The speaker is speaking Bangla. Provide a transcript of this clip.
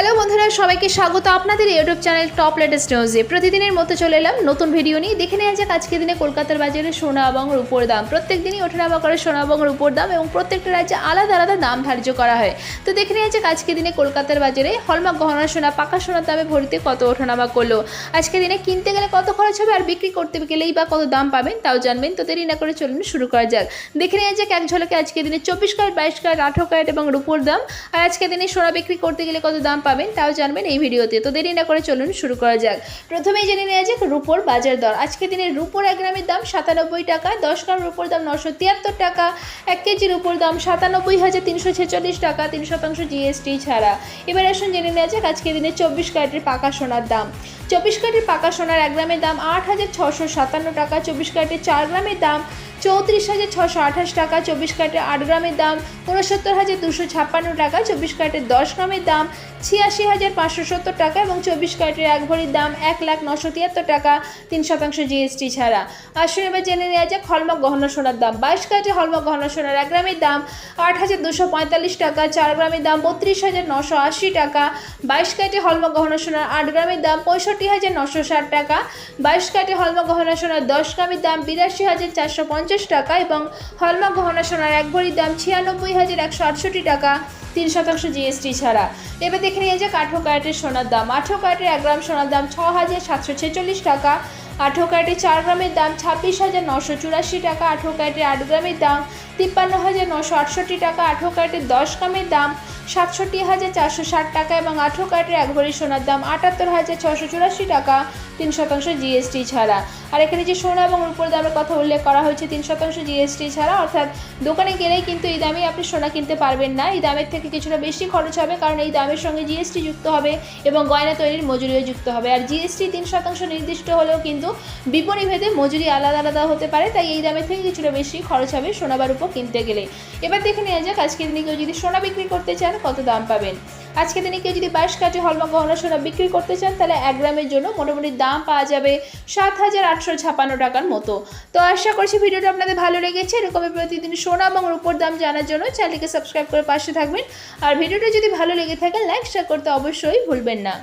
হ্যালো বন্ধুরা, সবাইকে স্বাগত আপনাদের ইউটিউব চ্যানেল টপ লেটেস্ট নিউজে প্রতিদিনের মতো চলে এলাম নতুন ভিডিও নিয়ে। দেখে নেওয়া যাক, আজকে দিনে কলকাতার বাজারে সোনা এবং রূপোর দাম। প্রত্যেক দিনই ওঠানামা করে সোনা এবং রূপোর দাম এবং প্রত্যেকটা রাজ্যে আলাদা আলাদা দাম ধার্য করা হয়। তো দেখে নেওয়া যাক, আজকে দিনে কলকাতার বাজারে হলমার্ক গহনা সোনা, পাকা সোনার দামে ভরিতে কত ওঠানামা করল? আজকে দিনে কিনতে গেলে কত খরচ হবে আর বিক্রি করতে গেলেই বা কত দাম পাবেন তাও জানবেন। তো দেরি না করে চলুন শুরু করা যাক। দেখে নেওয়া যাক, এক ঝলকে আজকে দিনে চব্বিশ ক্যারেট, বাইশ ক্যারেট, আঠারো ক্যারেট এবং রূপোর দাম। আর আজকে দিনে সোনা বিক্রি করতে গেলে কত দাম পাবেন, তাও জানবেন এই ভিডিওতে। তো দেরি না করে চলুন শুরু করা যাক। প্রথমেই জেনে নেওয়া যাক রুপোর বাজার দর। আজকে দিনে রুপোর এক গ্রামের দাম সাতানব্বই টাকা, দশ গ্রাম রুপোর দাম নশো তিয়াত্তর টাকা, এক কেজির রুপোর দাম সাতানব্বই হাজার তিনশো ছেচল্লিশ টাকা, তিন শতাংশ জিএসটি ছাড়া। এবার আসুন জেনে নেওয়া যাক আজকে দিনে চব্বিশ ক্যারেটের পাকা সোনার দাম। চব্বিশ ক্যারেটের পাকা সোনার এক গ্রামের দাম আট হাজার ছশো সাতান্ন টাকা, চব্বিশ ক্যারেটের চার গ্রামের দাম চৌত্রিশ হাজার ছশো আঠাশ টাকা, চব্বিশ ক্যারেটের আট গ্রামের দাম উনসত্তর হাজার দুশো ছাপ্পান্ন টাকা, চব্বিশ ক্যারেটের দশ গ্রামের দাম ছিয়াশি হাজার পাঁচশো সত্তর টাকা এবং চব্বিশ ক্যারেটের এক ভরির দাম এক লাখ নশো তিয়াত্তর টাকা, তিন শতাংশ জিএসটি ছাড়া। আসুন এবার জেনে নেওয়া যাক হলমার্ক গহনা সোনার দাম। বাইশ ক্যারেটের হলমার্ক গহনা সোনার এক গ্রামের দাম আট হাজার দুশো পঁয়তাল্লিশ টাকা, চার গ্রামের দাম বত্রিশ হাজার নশো আশি টাকা। বাইশ ক্যারেটের হলমার্ক গহনা সোনার আট গ্রামের দাম পঁয়ষট্টি হাজার নশো ষাট টাকা। বাইশ ক্যারেটের হলমার্ক গহনা সোনার দশ গ্রামের দাম বিরাশি হাজার চারশো পঞ্চাশ টাকা এবং হলমার্ক গহনা সোনার এক ভরির দাম ছিয়ানব্বই হাজার একশো আটষট্টি টাকা, তিন শতাংশ জিএসটি ছাড়া। এবার দেখে নিয়ে যাক আঠেরো ক্যারেটের সোনার দাম। আঠেরো ক্যারেটের এক গ্রাম সোনার দাম ছ হাজার সাতশো ছেচল্লিশ টাকা, আঠেরো ক্যারেটের চার গ্রামের দাম ছাব্বিশ হাজার নশো চুরাশি টাকা, আঠেরো ক্যারেটের আট গ্রামের দাম তিপ্পান্ন হাজার নশো আটষট্টি টাকা, আঠেরো ক্যারেটের দশ গ্রামের দাম সাতষট্টি হাজার চারশো ষাট টাকা এবং আঠেরো কার্টের এক ভরি সোনার দাম আটাত্তর হাজার ছশো চুরাশি টাকা, তিন শতাংশ জিএসটি ছাড়া। আর এখানে যে সোনা এবং রূপোর দামের কথা উল্লেখ করা হয়েছে, তিন শতাংশ জিএসটি ছাড়া, অর্থাৎ দোকানে গেলেই কিন্তু এই দামে আপনি সোনা কিনতে পারবেন না। এই দামের থেকে কিছুটা বেশি খরচ হবে, কারণ এই দামের সঙ্গে জিএসটি যুক্ত হবে এবং গয়না তৈরির মজুরিও যুক্ত হবে। আর জিএসটি তিন শতাংশ নির্দিষ্ট হলেও কিন্তু বিপণী ভেদে মজুরি আলাদা আলাদা হতে পারে, তাই এই দামের থেকে কিছুটা বেশি খরচ হবে সোনা বা রূপো কিনতে গেলে। এবার দেখে নেওয়া যাক আজকে দিনে কেউ যদি সোনা বিক্রি করতে চান কত দাম পাবেন? আজকে দিনে কেউ যদি বাইশ কাটি হলমার্ক গহনা সোনা বিক্রি করতে চান, তাহলে এক গ্রামের জন্য মোটামুটি দাম পাওয়া যাবে সাত হাজার আটশো ছাপান্ন টাকার মতো। তো আশা করছি ভিডিওটা আপনাদের ভালো লেগেছে। এরকমই প্রতিদিন সোনা এবং রূপোর দাম জানার জন্য চ্যানেলকে সাবস্ক্রাইব করে পাশে থাকবেন। আর ভিডিওটা যদি ভালো লেগে থাকে, লাইক, শেয়ার করতে অবশ্যই ভুলবেন না।